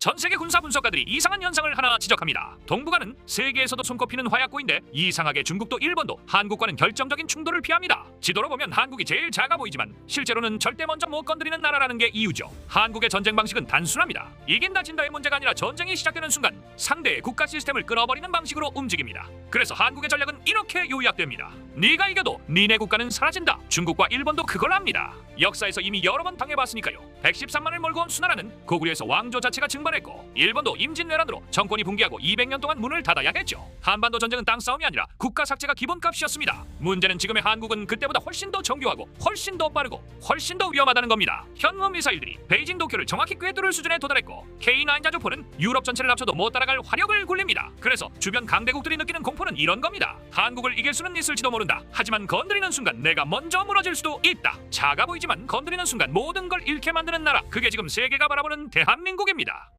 전 세계 군사 분석가들이 이상한 현상을 하나 지적합니다. 동북아는 세계에서도 손꼽히는 화약고인데 이상하게 중국도 일본도 한국과는 결정적인 충돌을 피합니다. 지도로 보면 한국이 제일 작아 보이지만 실제로는 절대 먼저 못 건드리는 나라라는 게 이유죠. 한국의 전쟁 방식은 단순합니다. 이긴다 진다의 문제가 아니라 전쟁이 시작되는 순간 상대의 국가 시스템을 끊어버리는 방식으로 움직입니다. 그래서 한국의 전략은 이렇게 요약됩니다. 네가 이겨도 니네 국가는 사라진다. 중국과 일본도 그걸 압니다. 역사에서 이미 여러 번 당해봤으니까요. 113만을 몰고 온 수나라는 고구려에서 왕조 자체가 증발했고 일본도 임진왜란으로 정권이 붕괴하고 200년 동안 문을 닫아야 했죠. 한반도 전쟁은 땅 싸움이 아니라 국가 삭제가 기본값이었습니다. 문제는 지금의 한국은 그때보다 훨씬 더 정교하고 훨씬 더 빠르고 훨씬 더 위험하다는 겁니다. 현무 미사일들이 베이징 도쿄를 정확히 꿰뚫을 수준에 도달했고 K9 자주포는 유럽 전체를 합쳐도 못 따라갈 화력을 굴립니다. 그래서 주변 강대국들이 느끼는 공포는 이런 겁니다. 한국을 이길 수는 있을지도 모른다. 하지만 건드리는 순간 내가 먼저 무너질 수도 있다. 작아 보이지만 건드리는 순간 모든 걸 잃게 만 드는 나라. 그게 지금 세계가 바라보는 대한민국입니다.